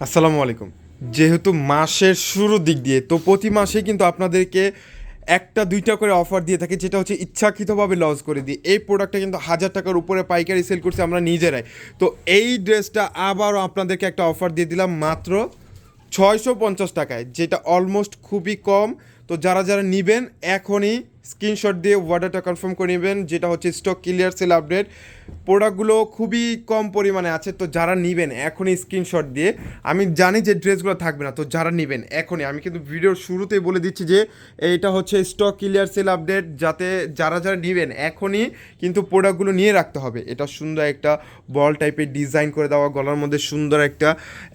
আসসালামু আলাইকুম। যেহেতু মাসের শুরুর দিক দিয়ে, তো প্রতি মাসে কিন্তু আপনাদেরকে একটা, দুইটা করে অফার দিয়ে থাকে, যেটা হচ্ছে ইচ্ছাকৃতভাবে লস করে দিই। এই প্রোডাক্টটা কিন্তু হাজার টাকার উপরে পাইকারি সেল করছি আমরা নিজেরাই। তো এই ড্রেসটা আবারও আপনাদেরকে একটা অফার দিয়ে দিলাম মাত্র ছয়শো পঞ্চাশ টাকায়, যেটা অলমোস্ট খুবই কম তো যারা যারা নেবেন, এখনই স্ক্রিনশট দিয়ে অর্ডারটা কনফার্ম করে নেবেন, যেটা হচ্ছে স্টক ক্লিয়ার সেল আপডেট প্রোডাক্টগুলো খুবই কম পরিমাণে আছে, তো যারা নেবেন, এখনই স্ক্রিনশট দিয়ে। আমি জানি যে ড্রেসগুলো থাকবে না, তো যারা নেবেন, এখনই। আমি কিন্তু ভিডিওর শুরুতেই বলে দিচ্ছি যে, এইটা হচ্ছে স্টক ক্লিয়ার সেল আপডেট যাতে যারা যারা নেবেন, এখনই কিন্তু প্রোডাক্টগুলো নিয়ে রাখতে হবে। এটা সুন্দর একটা বল টাইপের ডিজাইন করে দেওয়া, গলার মধ্যে সুন্দর একটা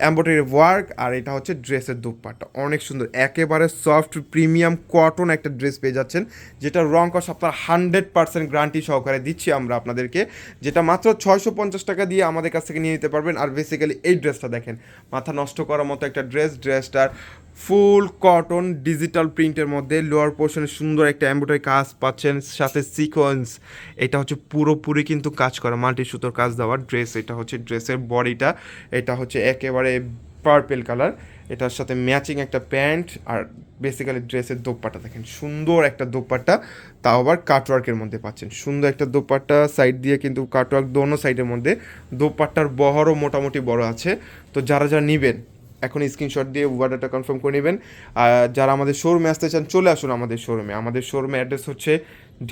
এম্ব্রয়ডারি ওয়ার্ক আর এটা হচ্ছে ড্রেসের দুপাট্টা। অনেক সুন্দর, একেবারে সফট প্রিমিয়াম কটন একটা ড্রেস পেয়ে যাচ্ছেন, যেটা রং কস আপনার হান্ড্রেড পার্সেন্ট গ্যারান্টি সহকারে দিচ্ছি আমরা আপনাদেরকে, যেটা মাত্র ছয়শো পঞ্চাশ টাকা দিয়ে আমাদের কাছ থেকে নিয়ে নিতে পারবেন। আর বেসিক্যালি এই ড্রেসটা দেখেন, মাথা নষ্ট করার মতো একটা ড্রেস, ড্রেসটার ফুল কটন ডিজিটাল প্রিন্টের মধ্যে লোয়ার পোর্শনে সুন্দর একটা এমব্রয়ডারি কাজ পাচ্ছেন, সাথে সিকোয়েন্স এটা হচ্ছে পুরোপুরি কিন্তু কাজ করা মাল্টি সুতোর কাজ দেওয়ার ড্রেস, এটা হচ্ছে ড্রেসের বডিটা, এটা হচ্ছে একেবারে পার্পেল কালার এটার সাথে ম্যাচিং একটা প্যান্ট আর বেসিক্যালি ড্রেসের দোপাট্টা দেখেন। সুন্দর একটা দোপাট্টা, তাও আবার কাটওয়ার্কের মধ্যে পাচ্ছেন। সুন্দর একটা দোপাট্টা সাইড দিয়ে কিন্তু কাটওয়ার্ক দোনো সাইডের মধ্যে। দোপাট্টার বহরও মোটামুটি বড় আছে। তো যারা যারা নেবেন, এখন স্ক্রিনশট দিয়ে অর্ডারটা কনফার্ম করে নেবেন। আর যারা আমাদের শোরুমে আসতে চান, চলে আসুন আমাদের শোরুমে আমাদের শোরুমে অ্যাড্রেস হচ্ছে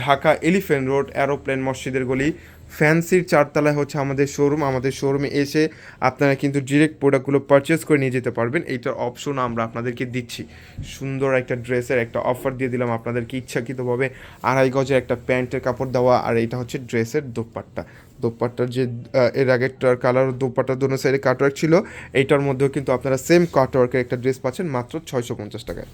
ঢাকা এলিফেন্ট রোড, অ্যারোপ্লেন মসজিদের গলি ফ্যান্সির চারতলায় হচ্ছে আমাদের শোরুম আমাদের শোরুমে এসে আপনারা কিন্তু ডিরেক্ট প্রোডাক্টগুলো পারচেস করে নিয়ে যেতে পারবেন। এইটার অপশন আমরা আপনাদেরকে দিচ্ছি। সুন্দর একটা ড্রেসের একটা অফার দিয়ে দিলাম আপনাদেরকে ইচ্ছাকৃতভাবে। আড়াই গজের একটা প্যান্টের কাপড় দেওয়া, আর এটা হচ্ছে ড্রেসের দোপাট্টা। দোপাট্টার যে এর আগেরটার কালার দোপাট্টার দোনো সাইডে কাটওয়ার্ক ছিল, এইটার মধ্যেও কিন্তু আপনারা সেম কাটওয়ার্কের একটা ড্রেস পাচ্ছেন মাত্র ছয়শো পঞ্চাশ টাকায়।